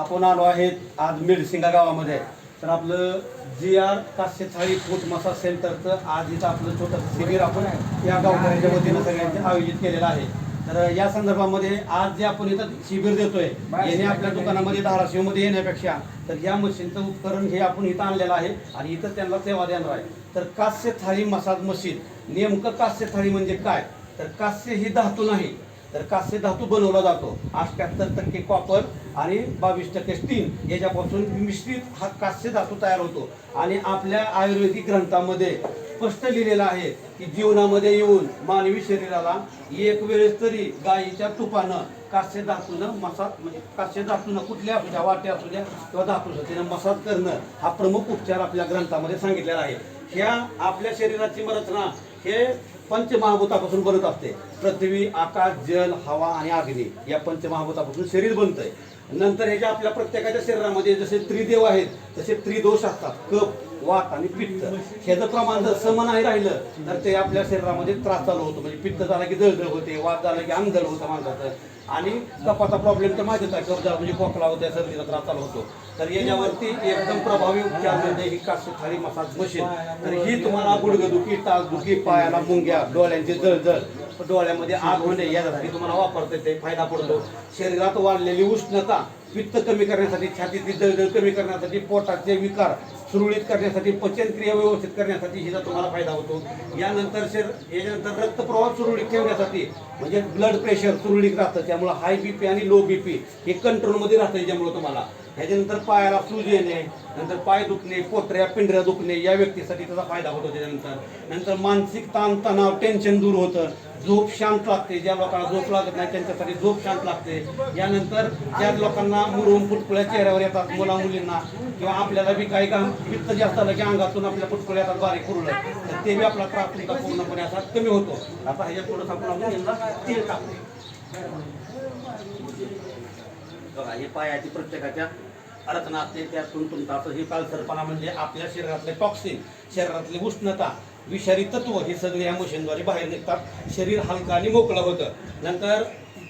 आपण आलो आहेत आज मिरसिंगा गावामध्ये. तर आपलं जी आर कास्य थाळी फूट मसाज सेंटरचं आज इथं आपलं छोटंसं शिबिर आपण या गावकऱ्यांच्या वतीनं सगळ्यांचे आयोजित केलेलं आहे. तर या संदर्भामध्ये आज जे आपण इथं शिबिर देतोय याने आपल्या दुकानामध्ये धाराशिवमध्ये येण्यापेक्षा तर या मशीनचं उपकरण हे आपण इथं आणलेलं आहे आणि इथं त्यांना सेवा देणार आहे. तर कास्य थाळी मसाज मशीन नेमकं कास्य थाळी म्हणजे काय? तर कास्य ही धातू नाही तर कास्य धातू बनवला जातो. अठ्याहत्तर टक्के कॉपर आणि बावीस टक्के स्टील याच्यापासून मिश्रित हा कास्य धातू तयार होतो. आणि आपल्या आयुर्वेदिक ग्रंथामध्ये स्पष्ट लिहिलेलं आहे की जीवनामध्ये येऊन मानवी शरीराला एक वेळेस तरी गायीच्या तुपानं कास्य धातूनं मसाज म्हणजे कास्य धातूनं कुठल्या असू वाट्या असू द्या किंवा धातू मसाज करणं हा प्रमुख उपचार आपल्या ग्रंथामध्ये सांगितलेला आहे. ह्या आपल्या शरीराची रचना हे पंचमहाभूतापासून बनत असते. पृथ्वी आकाश जल हवा आणि अग्नी या पंचमहाभूतापासून शरीर बनतंय. नंतर ह्याच्या आपल्या प्रत्येकाच्या शरीरामध्ये जसे त्रिदेव आहेत तसे त्रिदोष असतात. कप वात आणि पित्त. ह्याचं प्रमाण जर सम नाही राहिलं तर ते आपल्या शरीरामध्ये त्रास चालू होतो. म्हणजे पित्त झाला की जळजळ होते वात झाला की अंग जळ होतं माणसाचं. आणि कपाचा प्रॉब्लेम तर माहितीच आहे. कब्जा म्हणजे खोकला होत्या सर्दीचा त्रास चालू होतो. तर याच्यावरती एकदम प्रभावी उपचार म्हणजे ही कास्य मसाज मशीन तर ही तुम्हाला गुडघेदुखी तासदुखी पायाला मुंग्या डोळ्यांची जळजळ. डोळ्यामध्ये आग होणे यासाठी तुम्हाला वापरता येते फायदा पडतो. शरीरात वाढलेली उष्णता पित्त कमी करण्यासाठी छातीची दळदळ कमी करण्यासाठी पोटाचे विकार सुरळीत करण्यासाठी पचनक्रिया व्यवस्थित करण्यासाठी हिचा तुम्हाला फायदा होतो. यानंतर शर याच्यानंतर रक्तप्रवाह सुरळीत ठेवण्यासाठी म्हणजे ब्लड प्रेशर सुरळीत राहतं त्यामुळं हाय बी पी आणि लो बीपी हे कंट्रोलमध्ये राहतं याच्यामुळे तुम्हाला. ह्याच्यानंतर पायाला सूज येणे नंतर पाय दुखणे पोटऱ्या पिंढऱ्या दुखणे या व्यक्तीसाठी त्याचा फायदा होतो त्याच्यानंतर. नंतर मानसिक ताण तणाव टेन्शन दूर होतं. झोप शांत लागते. ज्या लोकांना झोप लागत नाही त्यांच्यासाठी झोप शांत लागते. यानंतर ज्या लोकांना मुरून फुटकुळ्या चेहऱ्यावर येतात मुला मुलींना किंवा आपल्याला बी काही काम पित्त जास्त आलं की अंगातून आपल्या फुटकुळ्या येतात बारीक पुरलं तर ते बी आपला त्रास तुमचा पूर्णपणे असा कमी होतो. आता ह्याच्यात थोडंसं आपण आपण यांना तेल टाकतो बघा हे ते प्रत्येकाच्या रचना असते त्यातून तुमचा असं हे कालसरपणा म्हणजे आपल्या शरीरातले टॉक्सिन शरीरातली उष्णता विषारी तत्व हे सगळे या मशीनद्वारे बाहेर निघतात. शरीर हलका आणि मोकळं होतं. नंतर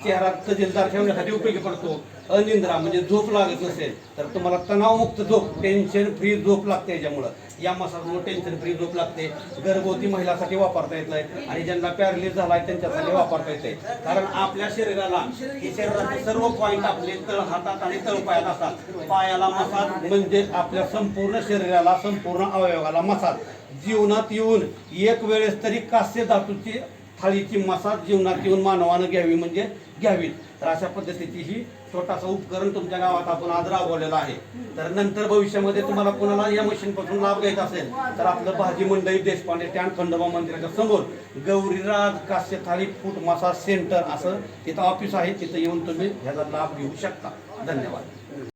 चेहरा तजेलदार ठेवण्यासाठी उपयोगी पडतो. अनिंद्रा म्हणजे झोप लागत नसेल तर तुम्हाला तणावमुक्त झोप टेन्शन फ्री झोप लागते याच्यामुळं. या मसाजमुळे टेन्शन फ्री झोप लागते. गर्भवती महिलासाठी वापरता येत नाही आणि ज्यांना पॅरलिस झाला आहे त्यांच्यासाठी वापरता येते. कारण आपल्या शरीराला हे शरीराचे सर्व पॉईंट आपले तळ हातात आणि तळपायात असतात. पायाला मसाज म्हणजे आपल्या संपूर्ण शरीराला संपूर्ण अवयवाला मसाज जीवनात येऊन एक वेळेस तरी कास्य धातूची थाळीची मसाज जीवनात येऊन मानवानं घ्यावी म्हणजे घ्यावीत. तर अशा पद्धतीची ही छोटासा उपकरण तुमच्या गावात आपण आज राबवलेला आहे. तर नंतर भविष्यामध्ये तुम्हाला कोणाला या मशीनपासून लाभ घ्यायचा असेल तर आपलं भाजी मंडई देशपांडे टँक खंडोबा मंदिराच्या समोर गौरीराज कास्य थाळी फूट मसाज सेंटर असं तिथं ऑफिस आहे. तिथं येऊन तुम्ही ह्याचा लाभ घेऊ शकता. धन्यवाद.